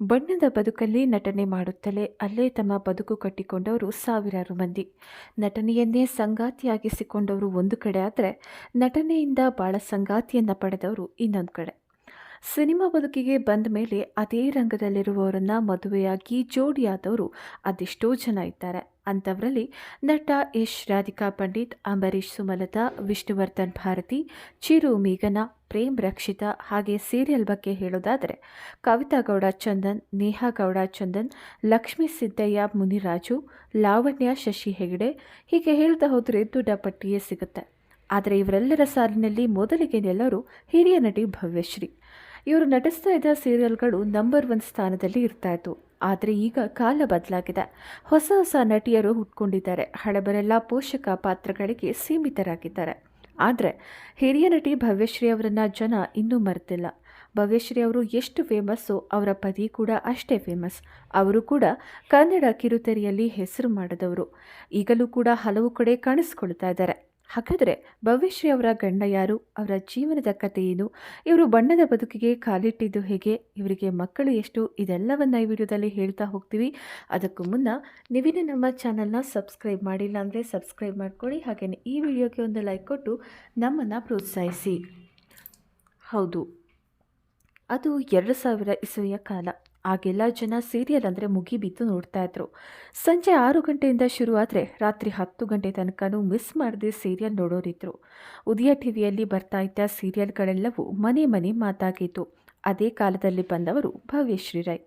ಬಣ್ಣದ ಬದುಕಲ್ಲಿ ನಟನೆ ಮಾಡುತ್ತಲೇ ಅಲ್ಲೇ ತಮ್ಮ ಬದುಕು ಕಟ್ಟಿಕೊಂಡವರು ಸಾವಿರಾರು ಮಂದಿ. ನಟನೆಯನ್ನೇ ಸಂಗಾತಿಯಾಗಿಸಿಕೊಂಡವರು ಒಂದು ಕಡೆ ಆದರೆ ನಟನೆಯಿಂದ ಬಾಳ ಸಂಗಾತಿಯನ್ನು ಪಡೆದವರು ಇನ್ನೊಂದು ಕಡೆ. ಸಿನಿಮಾ ಬದುಕಿಗೆ ಬಂದ ಮೇಲೆ ಅದೇ ರಂಗದಲ್ಲಿರುವವರನ್ನು ಮದುವೆಯಾಗಿ ಜೋಡಿಯಾದವರು ಅದೆಷ್ಟೋ ಜನ ಇದ್ದಾರೆ. ಅಂಥವರಲ್ಲಿ ನಟ ಯಶ್ ರಾಧಿಕಾ ಪಂಡಿತ್ ಅಂಬರೀಶ್ ಸುಮಲತಾ, ವಿಷ್ಣುವರ್ಧನ್ ಭಾರತಿ, ಚಿರು ಮೇಘನಾ ಪ್ರೇಮ್ ರಕ್ಷಿತಾ ಹಾಗೆ ಸೀರಿಯಲ್ ಬಗ್ಗೆ ಹೇಳೋದಾದರೆ ಕವಿತಾ ಗೌಡ, ಚಂದನ್, ನೇಹಾ ಗೌಡ, ಚಂದನ್, ಲಕ್ಷ್ಮೀ ಸಿದ್ದಯ್ಯ, ಮುನಿರಾಜು, ಲಾವಣ್ಯ, ಶಶಿ ಹೆಗಡೆ ಹೀಗೆ ಹೇಳ್ತಾ ಹೋದರೆ ದೊಡ್ಡ ಪಟ್ಟಿಯೇ ಸಿಗುತ್ತೆ. ಆದರೆ ಇವರೆಲ್ಲರ ಸಾಲಿನಲ್ಲಿ ಮೊದಲಿಗೆ ಎಲ್ಲರೂ ಹಿರಿಯ ನಟಿ ಭವ್ಯಶ್ರೀ. ಇವರು ನಟಿಸ್ತಾ ಇದ್ದ ಸೀರಿಯಲ್ಗಳು ನಂಬರ್ ಒನ್ ಸ್ಥಾನದಲ್ಲಿ ಇರ್ತಾ ಇತ್ತು ಆದರೆ ಈಗ ಕಾಲ ಬದಲಾಗಿದೆ. ಹೊಸ ಹೊಸ ನಟಿಯರು ಹುಟ್ಕೊಂಡಿದ್ದಾರೆ. ಹಳಬರೆಲ್ಲ ಪೋಷಕ ಪಾತ್ರಗಳಿಗೆ ಸೀಮಿತರಾಗಿದ್ದಾರೆ. ಆದರೆ ಹಿರಿಯ ನಟಿ ಭವ್ಯಶ್ರೀ ಅವರನ್ನು ಜನ ಇನ್ನೂ ಮರೆತಿಲ್ಲ. ಭವ್ಯಶ್ರೀ ಅವರು ಎಷ್ಟು ಫೇಮಸ್ಸು ಅವರ ಪತಿ ಕೂಡ ಅಷ್ಟೇ ಫೇಮಸ್ ಅವರು ಕೂಡ ಕನ್ನಡ ಕಿರುತೆರೆಯಲ್ಲಿ ಹೆಸರು ಮಾಡಿದವರು. ಈಗಲೂ ಕೂಡ ಹಲವು ಕಡೆ ಕಾಣಿಸ್ಕೊಳ್ತಾ ಇದ್ದಾರೆ. ಹಾಗಾದರೆ ಭವ್ಯಶ್ರೀ ಅವರ ಗಂಡ ಯಾರು? ಅವರ ಜೀವನದ ಕಥೆ ಏನು? ಇವರು ಬಣ್ಣದ ಬದುಕಿಗೆ ಕಾಲಿಟ್ಟಿದ್ದು ಹೇಗೆ? ಇವರಿಗೆ ಮಕ್ಕಳು ಎಷ್ಟು? ಇದೆಲ್ಲವನ್ನು ಈ ವಿಡಿಯೋದಲ್ಲಿ ಹೇಳ್ತಾ ಹೋಗ್ತೀವಿ. ಅದಕ್ಕೂ ಮುನ್ನ ನೀವಿನ ನಮ್ಮ ಚಾನಲ್ನ ಸಬ್ಸ್ಕ್ರೈಬ್ ಮಾಡಿಲ್ಲ ಅಂದರೆ ಸಬ್ಸ್ಕ್ರೈಬ್ ಮಾಡ್ಕೊಳ್ಳಿ. ಹಾಗೆಯೇ ಈ ವಿಡಿಯೋಗೆ ಒಂದು ಲೈಕ್ ಕೊಟ್ಟು ನಮ್ಮನ್ನು ಪ್ರೋತ್ಸಾಹಿಸಿ. ಹೌದು. ಅದು ಎರಡು ಸಾವಿರ ಇಸುವಿಯ ಕಾಲ. ಆಗೆಲ್ಲ ಜನ ಸೀರಿಯಲ್ ಅಂದರೆ ಮುಗಿಬಿದ್ದು ನೋಡ್ತಾ ಇದ್ರು. ಸಂಜೆ ಆರು ಗಂಟೆಯಿಂದ ಶುರು ಆದರೆ ರಾತ್ರಿ ಹತ್ತು ಗಂಟೆ ತನಕನೂ ಮಿಸ್ ಮಾಡದೆ ಸೀರಿಯಲ್ ನೋಡೋರಿದ್ರು. ಉದಯ ಟಿವಿಯಲ್ಲಿ ಬರ್ತಾ ಇದ್ದ ಸೀರಿಯಲ್ಗಳೆಲ್ಲವೂ ಮನೆ ಮನೆ ಮಾತಾಗಿತ್ತು ಅದೇ ಕಾಲದಲ್ಲಿ ಬಂದವರು ಭವ್ಯಶ್ರೀ ರೈ.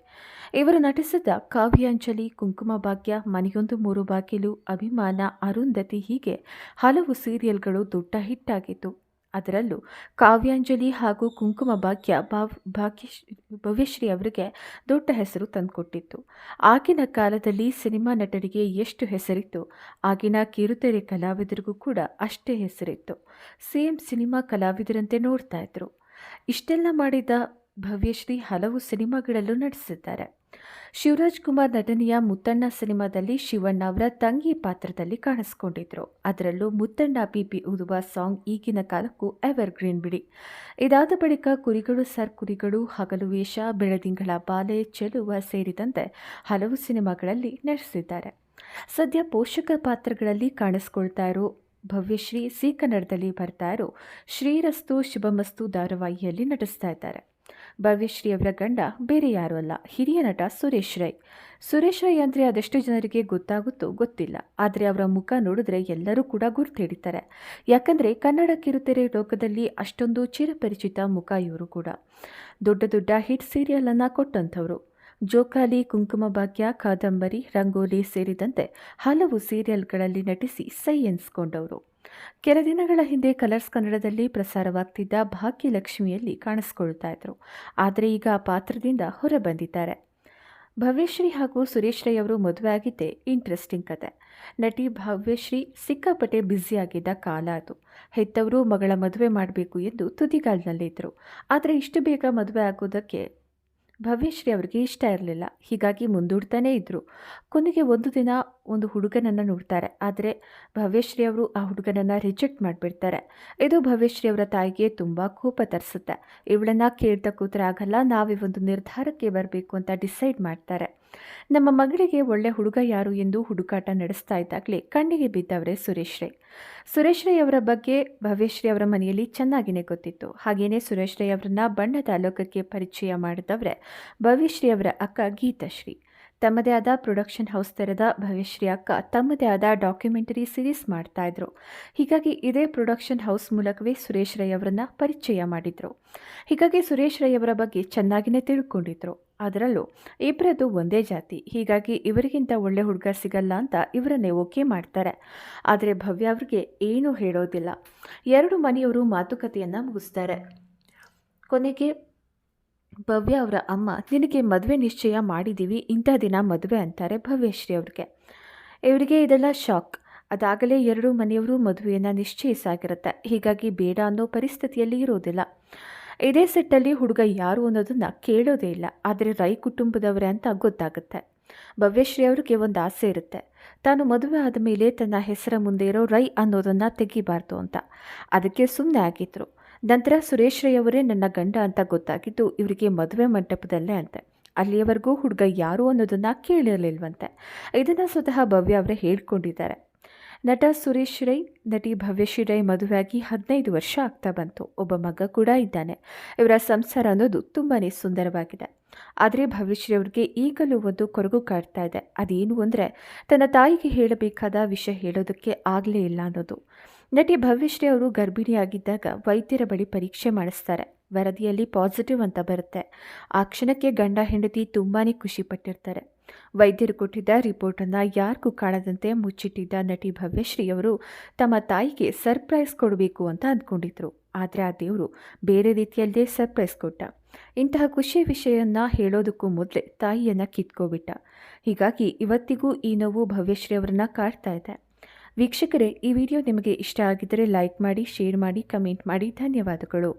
ಇವರು ನಟಿಸಿದ ಕಾವ್ಯಾಂಜಲಿ, ಕುಂಕುಮ ಭಾಗ್ಯ, ಮನೆಯೊಂದು ಮೂರು ಬಾಗಿಲು, ಅಭಿಮಾನ, ಅರುಂಧತಿ ಹೀಗೆ ಹಲವು ಸೀರಿಯಲ್ಗಳು ದೊಡ್ಡ ಹಿಟ್ಟಾಗಿತ್ತು ಅದರಲ್ಲೂ ಕಾವ್ಯಾಂಜಲಿ ಹಾಗೂ ಕುಂಕುಮ ಭಾಗ್ಯ ಭಾವ್, ಭಾಗ್ಯಶ್, ಭವ್ಯಶ್ರೀ ಅವರಿಗೆ ದೊಡ್ಡ ಹೆಸರು ತಂದುಕೊಟ್ಟಿತ್ತು. ಆಗಿನ ಕಾಲದಲ್ಲಿ ಸಿನಿಮಾ ನಟರಿಗೆ ಎಷ್ಟು ಹೆಸರಿತ್ತು ಆಗಿನ ಕಿರುತೆರೆ ಕಲಾವಿದರಿಗೂ ಕೂಡ ಅಷ್ಟೇ ಹೆಸರಿತ್ತು. ಸೇಮ್ ಸಿನಿಮಾ ಕಲಾವಿದರಂತೆ ನೋಡ್ತಾ ಇದ್ರು. ಇಷ್ಟೆಲ್ಲ ಮಾಡಿದ ಭವ್ಯಶ್ರೀ ಹಲವು ಸಿನಿಮಾಗಳಲ್ಲೂ ನಟಿಸಿದ್ದಾರೆ. ಶಿವರಾಜ್ ಕುಮಾರ್ ನಟನೆಯ ಮುತ್ತಣ್ಣ ಸಿನಿಮಾದಲ್ಲಿ ಶಿವಣ್ಣ ಅವರ ತಂಗಿ ಪಾತ್ರದಲ್ಲಿ ಕಾಣಿಸ್ಕೊಂಡಿದ್ರು. ಅದರಲ್ಲೂ ಮುತ್ತಣ್ಣ ಪಿಪಿ ಊದುವ ಸಾಂಗ್ ಈಗಿನ ಕಾಲಕ್ಕೂ ಎವರ್ ಗ್ರೀನ್ ಬಿಡಿ. ಇದಾದ ಬಳಿಕ ಕುರಿಗಳು ಸರ್ ಕುರಿಗಳು ಹಗಲು ವೇಷ, ಬೆಳದಿಂಗಳ ಬಾಲೆ, ಚೆಲುವ ಸೇರಿದಂತೆ ಹಲವು ಸಿನಿಮಾಗಳಲ್ಲಿ ನಟಿಸಿದ್ದಾರೆ. ಸದ್ಯ ಪೋಷಕ ಪಾತ್ರಗಳಲ್ಲಿ ಕಾಣಿಸ್ಕೊಳ್ತಾ ಇರೋ ಭವ್ಯಶ್ರೀ ಸಿ ಕನ್ನಡದಲ್ಲಿ ಬರ್ತಾ ಇರೋ ಶ್ರೀರಸ್ತು, ಶುಭಮಸ್ತು ಧಾರಾವಾಹಿಯಲ್ಲಿ ನಟಿಸ್ತಾ ಇದ್ದಾರೆ. ಭವ್ಯಶ್ರೀ ಅವರ ಗಂಡ ಬೇರೆ ಯಾರೂ ಅಲ್ಲ, ಹಿರಿಯ ನಟ ಸುರೇಶ್ ರೈ. ಸುರೇಶ್ ರೈ ಅಂದರೆ ಅದೆಷ್ಟು ಜನರಿಗೆ ಗೊತ್ತಾಗುತ್ತೋ ಗೊತ್ತಿಲ್ಲ. ಆದರೆ ಅವರ ಮುಖ ನೋಡಿದ್ರೆ ಎಲ್ಲರೂ ಕೂಡ ಗುರ್ತಿಡಿತಾರೆ ಯಾಕಂದರೆ ಕನ್ನಡ ಕಿರುತೆರೆ ಲೋಕದಲ್ಲಿ ಅಷ್ಟೊಂದು ಚಿರಪರಿಚಿತ ಮುಖ ಇವರು ಕೂಡ. ದೊಡ್ಡ ದೊಡ್ಡ ಹಿಟ್ ಸೀರಿಯಲನ್ನು ಕೊಟ್ಟಂಥವರು. ಜೋಕಾಲಿ, ಕುಂಕುಮ ಭಾಗ್ಯ, ಕಾದಂಬರಿ, ರಂಗೋಲಿ ಸೇರಿದಂತೆ ಹಲವು ಸೀರಿಯಲ್ಗಳಲ್ಲಿ ನಟಿಸಿ ಸೈ ಎನ್ಸ್ಕೊಂಡವರು. ಕೆಲ ದಿನಗಳ ಹಿಂದೆ ಕಲರ್ಸ್ ಕನ್ನಡದಲ್ಲಿ ಪ್ರಸಾರವಾಗ್ತಿದ್ದ ಭಾಗ್ಯಲಕ್ಷ್ಮಿಯಲ್ಲಿ ಕಾಣಿಸ್ಕೊಳ್ತಾ ಇದ್ರು. ಆದರೆ ಈಗ ಆ ಪಾತ್ರದಿಂದ ಹೊರಬಂದಿದ್ದಾರೆ ಭವ್ಯಶ್ರೀ ಹಾಗೂ ಸುರೇಶ್ ರೈ ಅವರು ಮದುವೆ ಆಗಿದ್ದೆ ಇಂಟ್ರೆಸ್ಟಿಂಗ್ ಕತೆ. ನಟಿ ಭವ್ಯಶ್ರೀ ಸಿಕ್ಕಾಪಟ್ಟೆ ಬ್ಯುಸಿಯಾಗಿದ್ದ ಕಾಲ ಅದು. ಹೆತ್ತವರು ಮಗಳ ಮದುವೆ ಮಾಡಬೇಕು ಎಂದು ತುದಿಗಾಲಿನಲ್ಲಿದ್ದರು ಆದರೆ ಇಷ್ಟು ಬೇಗ ಮದುವೆ ಆಗೋದಕ್ಕೆ ಭವ್ಯಶ್ರೀ ಅವರಿಗೆ ಇಷ್ಟ ಇರಲಿಲ್ಲ. ಹೀಗಾಗಿ ಮುಂದೂಡ್ತಾನೇ ಇದ್ದರು ಕೊನೆಗೆ ಒಂದು ದಿನ ಒಂದು ಹುಡುಗನನ್ನು ನೋಡ್ತಾರೆ. ಆದರೆ ಭವ್ಯಶ್ರೀ ಅವರು ಆ ಹುಡುಗನನ್ನು ರಿಜೆಕ್ಟ್ ಮಾಡಿಬಿಡ್ತಾರೆ. ಇದು ಭವ್ಯಶ್ರೀ ಅವರ ತಾಯಿಗೆ ತುಂಬ ಕೋಪ ತರಿಸುತ್ತೆ. ಇವಳನ್ನು ಕೇಳ್ತಾ ಕೂತ್ರೆ ಆಗಲ್ಲ, ನಾವೇ ಒಂದು ನಿರ್ಧಾರಕ್ಕೆ ಬರಬೇಕು ಅಂತ ಡಿಸೈಡ್ ಮಾಡ್ತಾರೆ. ನಮ್ಮ ಮಗಳಿಗೆ ಒಳ್ಳೆ ಹುಡುಗ ಯಾರು ಎಂದು ಹುಡುಕಾಟ ನಡೆಸ್ತಾ ಇದ್ದಾಗಲೇ ಕಣ್ಣಿಗೆ ಬಿದ್ದವರೇ ಸುರೇಶ್ ರೈ ಸುರೇಶ್ ರೈ ಅವರ ಬಗ್ಗೆ ಭವ್ಯಶ್ರೀ ಅವರ ಮನೆಯಲ್ಲಿ ಚೆನ್ನಾಗಿಯೇ ಗೊತ್ತಿತ್ತು. ಹಾಗೆಯೇ ಸುರೇಶ್ ರೈ ಅವರನ್ನ ಬಣ್ಣದ ಲೋಕಕ್ಕೆ ಪರಿಚಯ ಮಾಡಿದವರೇ ಭವ್ಯಶ್ರೀ ಅವರ ಅಕ್ಕ ಗೀತಾಶ್ರೀ. ತಮ್ಮದೇ ಆದ ಪ್ರೊಡಕ್ಷನ್ ಹೌಸ್ ತೆರೆದ ಭವ್ಯಶ್ರೀ ಅಕ್ಕ ತಮ್ಮದೇ ಆದ ಡಾಕ್ಯುಮೆಂಟರಿ ಸಿರೀಸ್ ಮಾಡ್ತಾ ಇದ್ರು. ಹೀಗಾಗಿ ಇದೇ ಪ್ರೊಡಕ್ಷನ್ ಹೌಸ್ ಮೂಲಕವೇ ಸುರೇಶ್ ರೈ ಅವರನ್ನ ಪರಿಚಯ ಮಾಡಿದ್ರು. ಹೀಗಾಗಿ ಸುರೇಶ್ ರೈ ಅವರ ಬಗ್ಗೆ ಚೆನ್ನಾಗಿಯೇ ತಿಳ್ಕೊಂಡಿದ್ರು. ಅದರಲ್ಲೂ ಇಬ್ಬರದ್ದು ಒಂದೇ ಜಾತಿ, ಹೀಗಾಗಿ ಇವರಿಗಿಂತ ಒಳ್ಳೆ ಹುಡುಗ ಸಿಗಲ್ಲ ಅಂತ ಇವರನ್ನೇ ಓಕೆ ಮಾಡ್ತಾರೆ. ಆದರೆ ಭವ್ಯ ಅವ್ರಿಗೆ ಏನೂ ಹೇಳೋದಿಲ್ಲ. ಎರಡು ಮನೆಯವರು ಮಾತುಕತೆಯನ್ನು ಮುಗಿಸ್ತಾರೆ. ಕೊನೆಗೆ, ಭವ್ಯ ಅವರ ಅಮ್ಮ, ನಿನಗೆ ಮದುವೆ ನಿಶ್ಚಯ ಮಾಡಿದ್ದೀವಿ ಇಂಥ ದಿನ ಮದುವೆ ಅಂತಾರೆ ಭವ್ಯಶ್ರೀ ಅವ್ರಿಗೆ. ಇವರಿಗೆ ಇದೆಲ್ಲ ಶಾಕ್. ಅದಾಗಲೇ ಎರಡು ಮನೆಯವರು ಮದುವೆಯನ್ನು ನಿಶ್ಚಯಿಸಾಗಿರುತ್ತೆ. ಹೀಗಾಗಿ ಬೇಡ ಅನ್ನೋ ಪರಿಸ್ಥಿತಿಯಲ್ಲಿ ಇರೋದಿಲ್ಲ. ಇದೇ ಸೆಟ್ಟಲ್ಲಿ ಹುಡುಗ ಯಾರು ಅನ್ನೋದನ್ನು ಕೇಳೋದೇ ಇಲ್ಲ. ಆದರೆ ರೈ ಕುಟುಂಬದವರೇ ಅಂತ ಗೊತ್ತಾಗುತ್ತೆ. ಭವ್ಯಶ್ರೀ ಅವ್ರಿಗೆ ಒಂದು ಆಸೆ ಇರುತ್ತೆ. ತಾನು ಮದುವೆ ಆದ ಮೇಲೆ ತನ್ನ ಹೆಸರ ಮುಂದೆ ಇರೋ ರೈ ಅನ್ನೋದನ್ನು ತೆಗಿಬಾರ್ದು ಅಂತ. ಅದಕ್ಕೆ ಸುಮ್ಮನೆ ಆಗಿದ್ರು. ನಂತರ ಸುರೇಶ್ ರೈ ಅವರೇ ನನ್ನ ಗಂಡ ಅಂತ ಗೊತ್ತಾಗಿದ್ದು ಇವರಿಗೆ ಮದುವೆ ಮಂಟಪದಲ್ಲೇ ಅಂತೆ. ಅಲ್ಲಿಯವರೆಗೂ ಹುಡುಗ ಯಾರು ಅನ್ನೋದನ್ನು ಕೇಳಿರಲಿಲ್ವಂತೆ. ಇದನ್ನು ಸ್ವತಃ ಭವ್ಯ ಅವರೇ ಹೇಳ್ಕೊಂಡಿದ್ದಾರೆ. ನಟ ಸುರೇಶ್ ರೈ, ನಟಿ ಭವ್ಯಶ್ರೀ ರೈ ಮದುವೆಯಾಗಿ ಹದಿನೈದು ವರ್ಷ ಆಗ್ತಾ ಬಂತು. ಒಬ್ಬ ಮಗ ಕೂಡ ಇದ್ದಾನೆ. ಇವರ ಸಂಸಾರ ಅನ್ನೋದು ತುಂಬಾ ಸುಂದರವಾಗಿದೆ. ಆದರೆ ಭವ್ಯಶ್ರೀ ಅವ್ರಿಗೆ ಈಗಲೂ ಒಂದು ಕೊರಗು ಕಾಡ್ತಾ ಇದೆ. ಅದೇನು ಅಂದರೆ, ತನ್ನ ತಾಯಿಗೆ ಹೇಳಬೇಕಾದ ವಿಷಯ ಹೇಳೋದಕ್ಕೆ ಆಗಲೇ ಇಲ್ಲ ಅನ್ನೋದು. ನಟಿ ಭವ್ಯಶ್ರೀ ಅವರು ಗರ್ಭಿಣಿಯಾಗಿದ್ದಾಗ ವೈದ್ಯರ ಬಳಿ ಪರೀಕ್ಷೆ ಮಾಡಿಸ್ತಾರೆ. ವರದಿಯಲ್ಲಿ ಪಾಸಿಟಿವ್ ಅಂತ ಬರುತ್ತೆ. ಆ ಕ್ಷಣಕ್ಕೆ ಗಂಡ ಹೆಂಡತಿ ತುಂಬಾ ಖುಷಿಪಟ್ಟಿರ್ತಾರೆ ವೈದ್ಯರು ಕೊಟ್ಟಿದ್ದ ರಿಪೋರ್ಟನ್ನು ಯಾರಿಗೂ ಕಾಣದಂತೆ ಮುಚ್ಚಿಟ್ಟಿದ್ದ ನಟಿ ಭವ್ಯಶ್ರೀ ಅವರು ತಮ್ಮ ತಾಯಿಗೆ ಸರ್ಪ್ರೈಸ್ ಕೊಡಬೇಕು ಅಂತ ಅಂದ್ಕೊಂಡಿದ್ರು. ಆದರೆ ಆ ದೇವರು ಬೇರೆ ರೀತಿಯಲ್ಲೇ ಸರ್ಪ್ರೈಸ್ ಕೊಟ್ಟ. ಇಂತಹ ಖುಷಿ ವಿಷಯನ್ನ ಹೇಳೋದಕ್ಕೂ ಮೊದಲೇ ತಾಯಿಯನ್ನು ಕಿತ್ಕೋಬಿಟ್ಟ. ಹೀಗಾಗಿ ಇವತ್ತಿಗೂ ಈ ನೋವು ಭವ್ಯಶ್ರೀ ಅವರನ್ನ ಕಾಡ್ತಾ ಇದೆ. ವೀಕ್ಷಕರೇ, ಈ ವಿಡಿಯೋ ನಿಮಗೆ ಇಷ್ಟ ಆಗಿದ್ದರೆ ಲೈಕ್ ಮಾಡಿ, ಶೇರ್ ಮಾಡಿ, ಕಮೆಂಟ್ ಮಾಡಿ. ಧನ್ಯವಾದಗಳು.